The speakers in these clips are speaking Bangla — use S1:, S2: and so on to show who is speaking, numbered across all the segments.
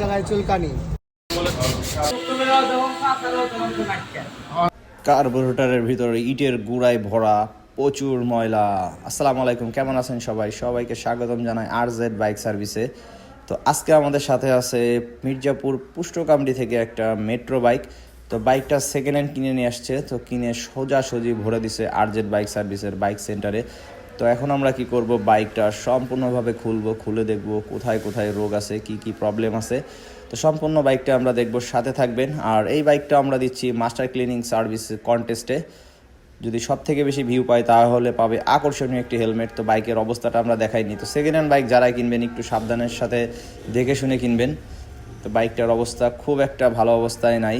S1: জায়গায় জায়গায় চুলকানি।
S2: কার্বোরেটরের ভিতরে ইটের গুঁড়ায় ভরা প্রচুর ময়লা। আসসালামু আলাইকুম, কেমন আছেন সবাই? সবাইকে স্বাগতম জানাই আর জেড বাইক সার্ভিসে। তো আজকে আমাদের সাথে আছে মির্জাপুর পুষ্টকামড়ি থেকে একটা মেট্রো বাইক। তো বাইকটা সেকেন্ড হ্যান্ড কিনে নিয়ে আসছে, তো কিনে সোজাসুজি ভরে দিছে আর জেড বাইক সার্ভিসের বাইক সেন্টারে। তো এখন আমরা কি করব? বাইকটা সম্পূর্ণভাবে খুলবো, খুলে দেখব কোথায় কোথায় রোগ আছে, কি কি প্রবলেম আছে। তো সম্পূর্ণ বাইকটা আমরা দেখব, সাথে থাকবেন। আর এই বাইকটা আমরা দিচ্ছি মাস্টার ক্লিনিং সার্ভিস কন্টেস্টে যদি সব থেকে বেশি ভিউ পায়, তাহলে পাবে আকর্ষণীয় একটি হেলমেট তো বাইকের অবস্থাটা আমরা দেখাইনি। তো সেকেন্ড হ্যান্ড বাইক যারাই কিনবেন, একটু সাবধানের সাথে দেখে শুনে কিনবেন। তো বাইকটার অবস্থা খুব একটা ভালো অবস্থায় নাই।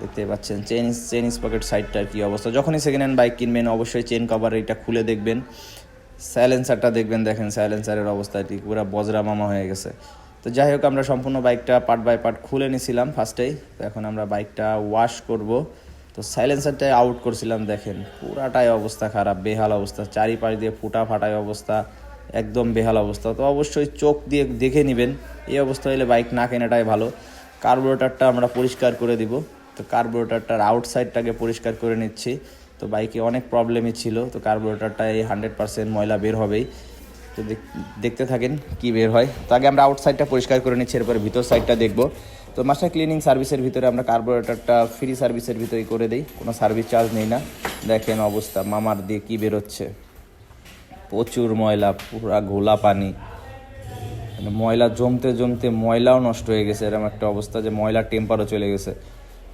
S2: দেখতে পাচ্ছেন চেন চেন পকেট সাইডটার কী অবস্থা? যখনই সেকেন্ড হ্যান্ড বাইক কিনবেন, অবশ্যই চেন কভার এটা খুলে দেখবেন। সাইলেন্সারটা দেখবেন, দেখেন সাইলেন্সারের অবস্থাটি পুরো বজরা মামা হয়ে গেছে। তো যাই হোক, আমরা সম্পূর্ণ বাইকটা পার্ট বাই পার্ট খুলে নিছিলাম ফার্স্টেই তো এখন আমরা বাইকটা ওয়াশ করব। তো সাইলেন্সারটাই আউট করছিলাম, দেখেন, পুরাটাই অবস্থা খারাপ, বেহাল অবস্থা, চারিপাশ দিয়ে ফুটা ফাটাই অবস্থা, একদম বেহাল অবস্থা। তো অবশ্যই চোখ দিয়ে দেখে নেবেন, এই অবস্থা হলে বাইক না কেনাটাই ভালো। কার্বোরেটারটা আমরা পরিষ্কার করে দিব। তো কার্বোরেটারটার আউটসাইডটাকে পরিষ্কার করে নিচ্ছি। তো বাইকে অনেক প্রবলেমই ছিল, তো কার্বোরেটারটা এই হান্ড্রেড পার্সেন্ট ময়লা বের হবেই। তো দেখ- দেখতে থাকেন কি বের হয়। তো আগে আমরা আউটসাইডটা পরিষ্কার করে নিচ্ছি, এরপরে ভিতর সাইডটা দেখব। তো মাস্টার ক্লিনিং সার্ভিসের ভিতরে আমরা কার্বোরেটারটা ফ্রি সার্ভিসের ভিতরেই করে দিই, কোনো সার্ভিস চার্জ নেই না। দেখেন অবস্থা, মামার দিয়ে কী বেরোচ্ছে। প্রচুর ময়লা, পুরা ঘোলা পানি। মানে ময়লা জমতে জমতে ময়লাও নষ্ট হয়ে গেছে। এরকম একটা অবস্থা যে ময়লার টেম্পারও চলে গেছে।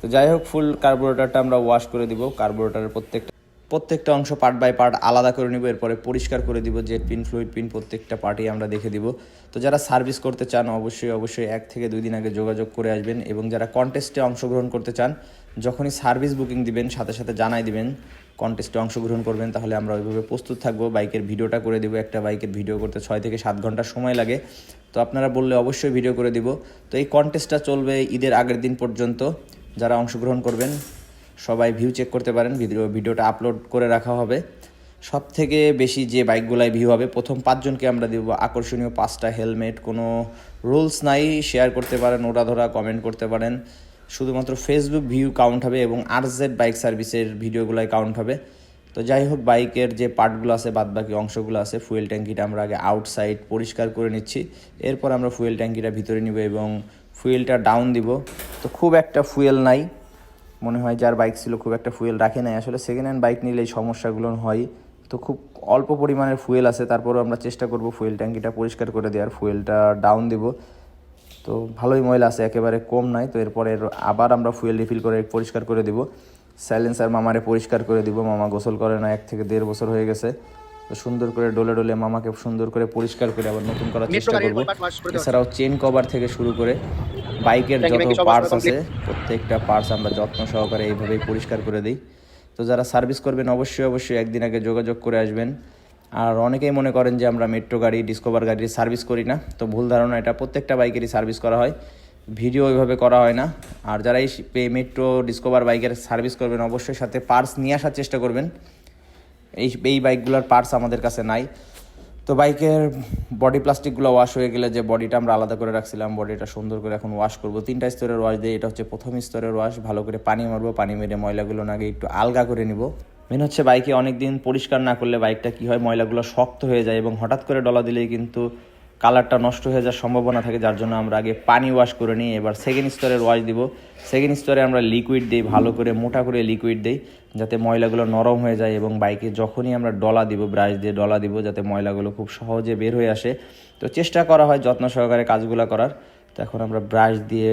S2: তো যাই হোক ফুল কার্বোরেটারটা আমরা ওয়াশ করে দিব। কার্বোরেটারের প্রত্যেকটা প্রত্যেকটা অংশ পার্ট বাই পার্ট আলাদা করে নিব, এরপরে পরিষ্কার করে দিব জেট পিন ফ্লুইড পিন প্রত্যেকটা পার্টই আমরা দেখে দিব। তো যারা সার্ভিস করতে চান, অবশ্যই অবশ্যই এক থেকে দুই দিন আগে যোগাযোগ করে আসবেন এবং যারা কন্টেস্টে অংশগ্রহণ করতে চান, যখনই সার্ভিস বুকিং দিবেন, সাথে সাথে জানাই দিবেন কন্টেস্টে অংশগ্রহণ করবেন, তাহলে আমরা ওইভাবে প্রস্তুত থাকব। বাইকের ভিডিওটা করে দেবো, একটা বাইকের ভিডিও করতে ছয় থেকে সাত ঘণ্টা সময় লাগে। তো আপনারা বললে অবশ্যই ভিডিও করে দিব। তো এই কন্টেস্টটা চলবে ঈদের আগের দিন পর্যন্ত। যারা অংশগ্রহণ করবেন, সবাই ভিউ চেক করতে পারেন, ভিডিও, ভিডিওটা আপলোড করে রাখা হবে। সব থেকে বেশি যে বাইকগুলাই ভিউ হবে, প্রথম পাঁচজনকে আমরা দেব। আকর্ষণীয় পাঁচটা হেলমেট কোনো রুলস নাই শেয়ার করতে পারেন ওটা ধরা কমেন্ট করতে পারেন। শুধুমাত্র ফেসবুক ভিউ কাউন্ট হবে এবং আরজেড বাইক সার্ভিসের ভিডিওগুলাই কাউন্ট হবে। তো যাই হোক বাইকের যে পার্টগুলো আছে, বাদবাকি অংশগুলো আছে ফুয়েল ট্যাঙ্কিটা আমরা আগে আউটসাইড পরিষ্কার করে নিচ্ছি। এরপর আমরা ফুয়েল ট্যাঙ্কিটা ভিতরে নিব এবং ফুয়েলটা ডাউন দিব। তো খুব একটা ফুয়েল নাই। মনে হয় যার বাইক ছিল খুব একটা ফুয়েল রাখে নাই। আসলে সেকেন্ড হ্যান্ড বাইক নিলে এই সমস্যাগুলো হয়। তো খুব অল্প পরিমাণের ফুয়েল আছে। তারপরও আমরা চেষ্টা করব ফুয়েল ট্যাঙ্কিটা পরিষ্কার করে দেওয়ার, ফুয়েলটা ডাউন দিব। তো ভালোই ময়লা আছে, একেবারে কম নাই। তো এরপরে আবার আমরা ফুয়েল রিফিল করে পরিষ্কার করে দিব। সাইলেন্সার মামারে পরিষ্কার করে দিব। মামা গোসল করে না, এক থেকে দেড় বছর হয়ে গেছে। তো সুন্দর করে ডলে ডলে মামাকে সুন্দর করে পরিষ্কার করে আবার নতুন করার চেষ্টা করব। এছাড়াও চেন কভার থেকে শুরু করে বাইকের যত পার্টস আছে প্রত্যেকটা পার্টস আমরা যত্ন সহকারে এইভাবেই পরিষ্কার করে দিই। তো যারা সার্ভিস করবেন অবশ্যই অবশ্যই একদিন আগে যোগাযোগ করে আসবেন। আর অনেকেই মনে করেন যে আমরা মেট্রো গাড়ি ডিসকভার গাড়ির সার্ভিস করি না। তো ভুল ধারণা এটা প্রত্যেকটা বাইকেরই সার্ভিস করা হয়। ভিডিও ওইভাবে করা হয় না। আর যারা এই মেট্রো ডিসকভার বাইকের সার্ভিস করবেন অবশ্যই সাথে পার্টস নিয়ে আসার চেষ্টা করবেন। এই এই বাইকগুলোর পার্টস আমাদের কাছে নাই। তো বাইকের বডি প্লাস্টিকগুলো ওয়াশ হয়ে গেলে যে বডিটা আমরা আলাদা করে রাখছিলাম বডিটা সুন্দর করে এখন ওয়াশ করব। তিনটা স্তরের ওয়াশ দিয়ে এটা হচ্ছে প্রথম স্তরের ওয়াশ ভালো করে পানি মারবো, পানি মেরে ময়লাগুলো নাগে একটু আলগা করে নিব। মেন হচ্ছে বাইকে অনেক দিন পরিষ্কার না করলে বাইকটা কি হয়, ময়লাগুলো শক্ত হয়ে যায় এবং হঠাৎ করে ডলা দিলেই কিন্তু কালারটা নষ্ট হয়ে যাওয়ার সম্ভাবনা থাকে, যার জন্য আমরা আগে পানি ওয়াশ করে নিই। এবার সেকেন্ড স্তরের ওয়াশ দিব। সেকেন্ড স্তরে আমরা লিকুইড দিই, ভালো করে, মোটা করে লিকুইড দিই, যাতে ময়লাগুলো নরম হয়ে যায় এবং বাইকে যখনই আমরা ডলা দিব ব্রাশ দিয়ে ডলা দিব, যাতে ময়লাগুলো খুব সহজে বের হয়ে আসে। তো চেষ্টা করা হয় যত্ন সহকারে কাজগুলো করার। তো এখন আমরা ব্রাশ দিয়ে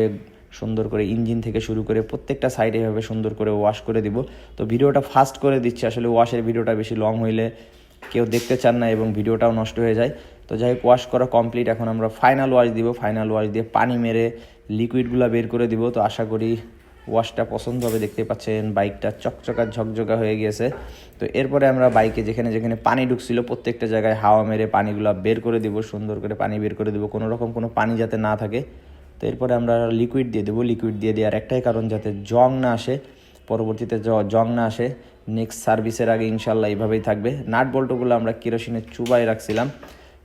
S2: সুন্দর করে ইঞ্জিন থেকে শুরু করে প্রত্যেকটা সাইডে এভাবে সুন্দর করে ওয়াশ করে দিব। তো ভিডিওটা ফাস্ট করে দিচ্ছি, আসলে ওয়াশের ভিডিওটা বেশি লং হইলে কেউ দেখতে চান না এবং ভিডিওটাও নষ্ট হয়ে যায়। তো যাই হোক ওয়াশ করা কমপ্লিট এখন আমরা ফাইনাল ওয়াশ দিব। ফাইনাল ওয়াশ দিয়ে পানি মেরে লিকুইডগুলো বের করে দিব। তো আশা করি ওয়াশটা পছন্দ হবে। দেখতে পাচ্ছেন বাইকটা চকচকা ঝকঝকা হয়ে গিয়েছে। তো এরপরে আমরা বাইকে যেখানে যেখানে পানি ঢুকছিল, প্রত্যেকটা জায়গায় হাওয়া মেরে পানিগুলো বের করে দিব, সুন্দর করে পানি বের করে দিব। কোনো রকম কোনো পানি যাতে না থাকে। তো এরপরে আমরা লিকুইড দিয়ে দেবো। লিকুইড দিয়ে দেওয়ার একটাই কারণ যাতে জং না আসে। পরবর্তীতে জং না আসে। নেক্সট সার্ভিসের আগে ইনশাল্লাহ এইভাবেই থাকবে। নাট বল্টুগুলো আমরা কেরোসিনের চুবাই রাখছিলাম।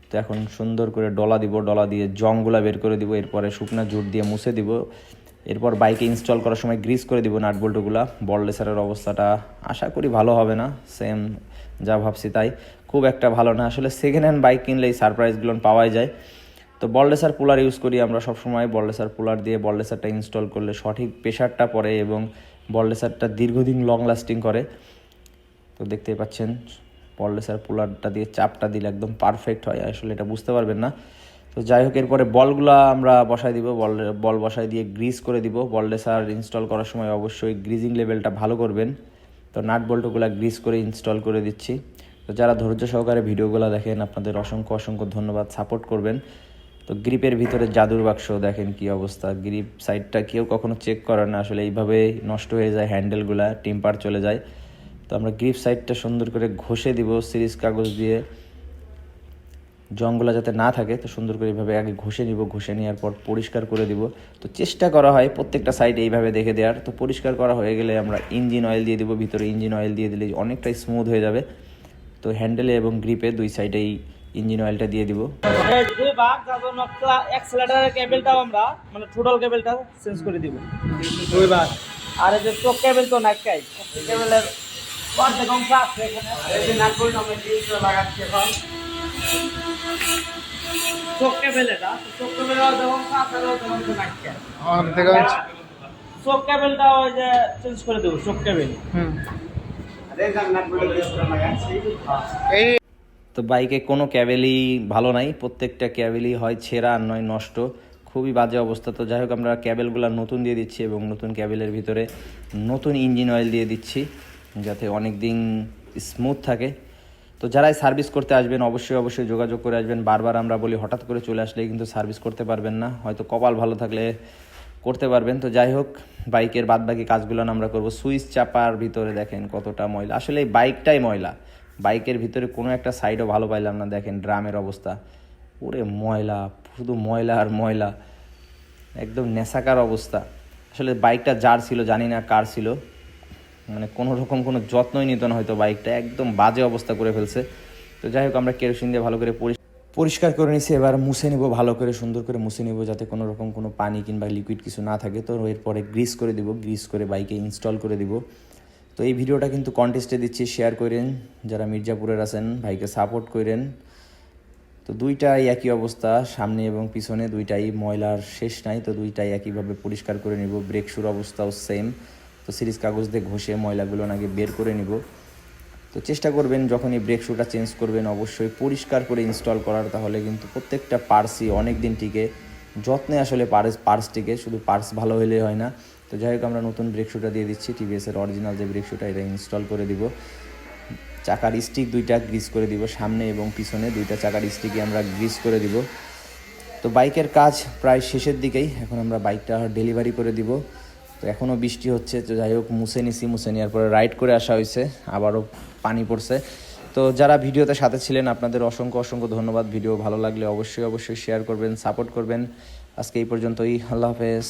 S2: তো এখন সুন্দর করে ডলা দিব, ডলা দিয়ে জংগুলা বের করে দিব, এরপরে শুকনা জুট দিয়ে মুছে দিব। এরপর বাইকে ইনস্টল করার সময় গ্রিস করে দিব নাট বল্টুগুলা। বললেসারের অবস্থাটা আশা করি ভালো হবে না সেম যা ভাবছি তাই। খুব একটা ভালো না, আসলে সেকেন্ড হ্যান্ড বাইক কিনলে এই সারপ্রাইজগুলো পাওয়াই যায়। তো বললেসার পুলার ইউজ করি আমরা সবসময়। বললেসার পুলার দিয়ে বললেসারটা ইনস্টল করলে সঠিক প্রেশারটা পড়ে এবং বললেসারটা দীর্ঘদিন লং লাস্টিং করে। তো দেখতেই পাচ্ছেন বললেসার পুলারটা দিয়ে চাপটা দিলে একদম পারফেক্ট হয়। আসলে এটা বুঝতে পারবেন না। তো যাই হোক, এরপরে বলগুলা আমরা বসাই দিব। বল বল বসাই দিয়ে গ্রিজ করে দিব। বললেসার ইনস্টল করার সময় অবশ্যই গ্রিজিং লেভেলটা ভালো করবেন। তো নাট বল্টুগুলো গ্রিজ করে ইনস্টল করে দিচ্ছি। তো যারা ধৈর্য সহকারে ভিডিওগুলো দেখেন, আপনাদের অসংখ্য অসংখ্য ধন্যবাদ। সাপোর্ট করবেন। তো গ্রিপের ভিতরে জাদুর বাক্স, দেখেন কি অবস্থা। গ্রিপ সাইডটা কেউ কখনো চেক করে না, আসলে এইভাবে নষ্ট হয়ে যায় হ্যান্ডেলগুলা টেম্পার চলে যায়। তো আমরা গ্রিপ সাইডটা সুন্দর করে ঘষে দিব সিরিজ কাগজ দিয়ে। জংগুলা যাতে না থাকে, তো সুন্দর করে এইভাবে আগে ঘষে নিব, ঘষে নেওয়ার পর পরিষ্কার করে দিব। তো চেষ্টা করা হয় প্রত্যেকটা সাইড এইভাবে দেখে দেওয়ার। তো পরিষ্কার করা হয়ে গেলে আমরা ইঞ্জিন অয়েল দিয়ে দিব, ভিতরে ইঞ্জিন অয়েল দিয়ে দিলে অনেকটাই স্মুথ হয়ে যাবে। তো হ্যান্ডেলে এবং গ্রিপে দুই সাইডেই ইঞ্জিন অয়েলটা দিয়ে দিব।
S1: ভাগ অ্যাক্সেলেটারের কেবলটাও আমরা মানে টোটাল কেবলটা চেঞ্জ করে দিব। দুই ভাগ আর এই যে চোখ কেবল তো নাকাই কেবলের অর্ধেক অংশ আছে এখানে। এই যে নাট বল্ট আমরা ইউজ লাগাচ্ছি এখন। চোখ কেবল এটা তো চোখ কেবলের অর্ধেক অংশ আছে অর্ধেক অংশ নাকাই
S3: অর্ধেক অংশ
S1: চোখ কেবলটা ওই যে চেঞ্জ করে দেবো চোখ কেবল
S3: হুম। এই
S2: তো বাইকে কোনো ক্যাবেলই ভালো নাই। প্রত্যেকটা ক্যাবেলই হয় ছেঁড়া আর নয় নষ্ট। খুবই বাজে অবস্থা। তো যাই হোক, আমরা ক্যাবেলগুলো নতুন দিয়ে দিচ্ছি এবং নতুন ক্যাবেলের ভিতরে নতুন ইঞ্জিন অয়েল দিয়ে দিচ্ছি যাতে অনেক দিন স্মুথ থাকে। তো যারাই সার্ভিস করতে আসবেন, অবশ্যই অবশ্যই যোগাযোগ করে আসবেন। বারবার আমরা বলি, হঠাৎ করে চলে আসলে কিন্তু সার্ভিস করতে পারবেন না। হয়তো কপাল ভালো থাকলে করতে পারবেন। তো যাই হোক, বাইকের বাদবাকি কাজগুলো আমরা করব। সুইচ চাপার ভিতরে দেখেন কতটা ময়লা। আসলে এই বাইকটাই ময়লা। বাইকের ভিতরে কোনো একটা সাইডও ভালো পাইলাম না। দেখেন ড্রামের অবস্থা। ওরে ময়লা, শুধু ময়লা আর ময়লা। একদম নেশাকার অবস্থা। আসলে বাইকটা যার ছিল, জানি না কার ছিল। মানে কোনো রকম কোনো যত্নই নিত না হয়তো বাইকটা। একদম বাজে অবস্থা করে ফেলছে। তো যাই হোক, আমরা কেরোসিন দিয়ে ভালো করে পরিষ্কার করে নিছি। এবার মুছে নিব, ভালো করে সুন্দর করে মুছে নিব যাতে কোনো রকম কোনো পানি কিংবা লিকুইড কিছু না থাকে। তো এরপরে গ্রিস করে দিব গ্রিস করে বাইকে ইনস্টল করে দিব। তো এই ভিডিওটা কিন্তু কন্টেস্টে দিচ্ছি শেয়ার করেন। যারা মির্জাপুরের আছেন, ভাইকে সাপোর্ট করেন। তো দুইটাই একই অবস্থা, সামনে এবং পিছনে দুইটাই ময়লার শেষ নাই, তো দুইটাই একইভাবে পরিষ্কার করে নিব। ব্রেক শুর অবস্থাও সেম তো সিরিজ কাগজ দিয়ে ঘষে ময়লাগুলো নাকি বের করে নিব। তো চেষ্টা করবেন, যখনই ব্রেক শুটা চেঞ্জ করবেন, অবশ্যই পরিষ্কার করে ইনস্টল করার, তাহলে কিন্তু প্রত্যেকটা পার্সই অনেক দিন টিকে। যত্নে আসলে পার্স পার্সটিকে শুধু পার্স ভালো হলে হয় না। তো যাই হোক, আমরা নতুন ব্রেক শুটা দিয়ে দিচ্ছি। টিভিএসের অরিজিনাল যে ব্রেক শুটা এটা ইনস্টল করে দিব। চাকার স্টিক দুইটা গ্রিস করে দিব সামনে এবং পিছনে। দুইটা চাকার স্টিকই আমরা গ্রিস করে দিব। তো বাইকের কাজ প্রায় শেষের দিকেই। এখন আমরা বাইকটা ডেলিভারি করে দিব। তো এখনও বৃষ্টি হচ্ছে, তো যাই হোক, মুছে নিছি, মুছে নেওয়ার পরে রাইড করে আসা হয়েছে। আবারও পানি পড়ছে। তো যারা ভিডিওতে সাথে ছিলেন, আপনাদের অসংখ্য অসংখ্য ধন্যবাদ। ভিডিও ভালো লাগলে অবশ্যই অবশ্যই শেয়ার করবেন সাপোর্ট করবেন। আজকে এই পর্যন্তই। আল্লাহ হাফেজ।